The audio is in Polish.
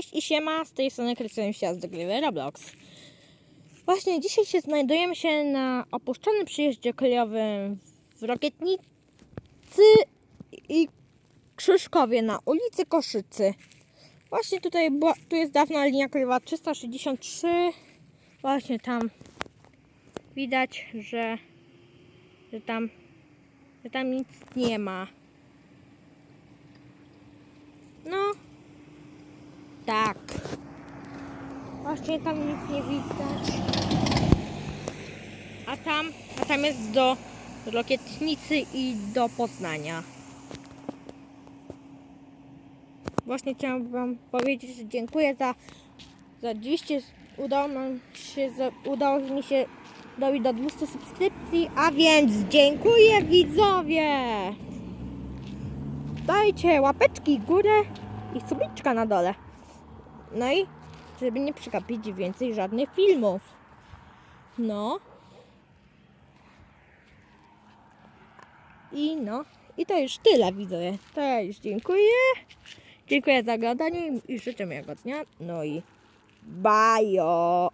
siema, z tej strony Krystian z gry Roblox. Właśnie dzisiaj się znajdujemy się na opuszczonym przyjeździe kolejowym w Rokietnicy i Krzyżkowie na ulicy Koszycy. Właśnie tutaj była, tu jest dawna linia kolejowa 363. Właśnie tam widać, że, że tam że tam nic nie ma. No, tak. Właśnie tam nic nie widać. A tam, a tam jest do Rokietnicy i do Poznania. Właśnie chciałam Wam powiedzieć, że dziękuję za, za 200. Udało nam się, udało mi się dobić do 200 subskrypcji, a więc dziękuję widzowie! Dajcie łapeczki w górę i subiczka na dole. No i żeby nie przegapić więcej żadnych filmów. No. I no. I to już tyle widzę. To ja już dziękuję. Dziękuję za oglądanie i życzę miłego dnia. No i bajo!